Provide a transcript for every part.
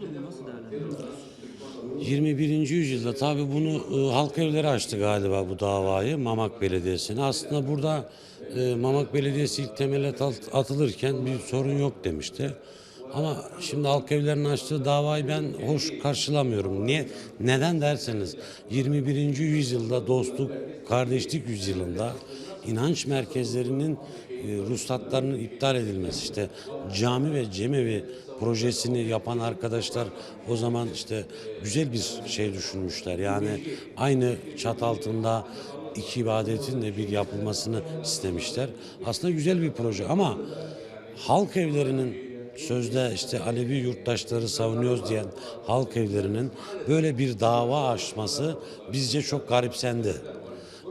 Durumu nasıl değerlendiriyorsunuz? 21. yüzyılda tabii bunu e, halk evleri açtı galiba bu davayı Mamak Belediyesi'ne. Aslında burada e, Mamak Belediyesi ilk temele at- atılırken bir sorun yok demişti. Ama şimdi halk evlerinin açtığı davayı ben hoş karşılamıyorum. Niye? Neden derseniz 21. yüzyılda dostluk, kardeşlik yüzyılında inanç merkezlerinin e, ruhsatlarının iptal edilmesi işte cami ve cemevi projesini yapan arkadaşlar o zaman işte güzel bir şey düşünmüşler. Yani aynı çat altında iki ibadetin de bir yapılmasını istemişler. Aslında güzel bir proje ama halk evlerinin sözde işte Alevi yurttaşları savunuyoruz diyen halk evlerinin böyle bir dava açması bizce çok garipsendi.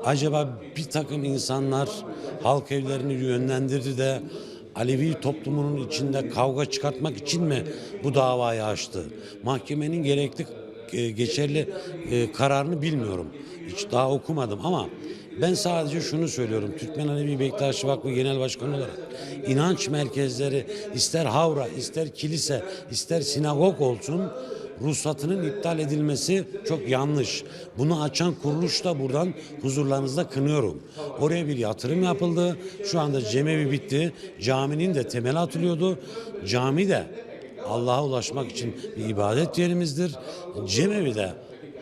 Acaba bir takım insanlar halk evlerini yönlendirdi de Alevi toplumunun içinde kavga çıkartmak için mi bu davayı açtı? Mahkemenin gerekli e, geçerli e, kararını bilmiyorum. Hiç daha okumadım ama ben sadece şunu söylüyorum. Türkmen Alevi Bektaşi Vakfı Genel Başkanı olarak inanç merkezleri ister havra, ister kilise, ister sinagog olsun ruhsatının iptal edilmesi çok yanlış. Bunu açan kuruluş da buradan huzurlarınızda kınıyorum. Oraya bir yatırım yapıldı. Şu anda cemevi bitti. Caminin de temeli atılıyordu. Cami de Allah'a ulaşmak için bir ibadet yerimizdir. Cemevi de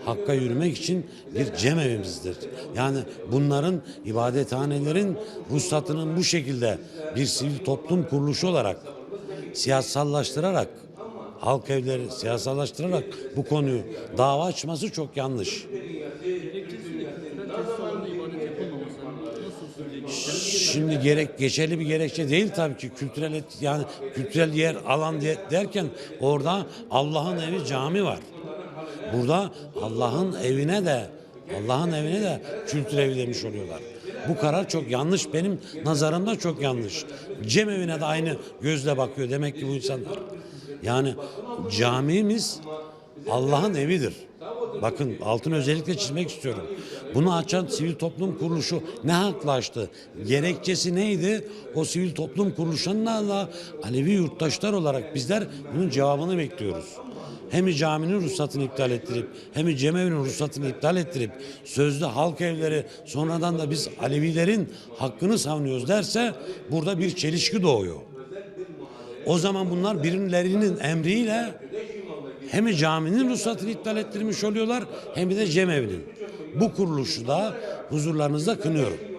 Hakka yürümek için bir cemevimizdir. Yani bunların ibadethanelerin ruhsatının bu şekilde bir sivil toplum kuruluşu olarak siyasallaştırarak halk evleri siyasallaştırarak bu konuyu dava açması çok yanlış. Şimdi gerek geçerli bir gerekçe değil tabii ki kültürel et- yani kültürel yer alan diye- derken orada Allah'ın evi cami var. Burada Allah'ın evine de Allah'ın evine de kültür evi demiş oluyorlar. Bu karar çok yanlış. Benim nazarımda çok yanlış. Cem evine de aynı gözle bakıyor demek ki bu insanlar. Yani camimiz Allah'ın evidir. Bakın altını özellikle çizmek istiyorum. Bunu açan sivil toplum kuruluşu ne hakla açtı? Gerekçesi neydi? O sivil toplum kuruluşlarına Alevi yurttaşlar olarak bizler bunun cevabını bekliyoruz. Hem caminin ruhsatını iptal ettirip hem cemevinin ruhsatını iptal ettirip sözde halk evleri sonradan da biz Alevilerin hakkını savunuyoruz derse burada bir çelişki doğuyor. O zaman bunlar birilerinin emriyle hem caminin ruhsatını iptal ettirmiş oluyorlar hem de cemevinin. Bu kuruluşu da huzurlarınızda kınıyorum.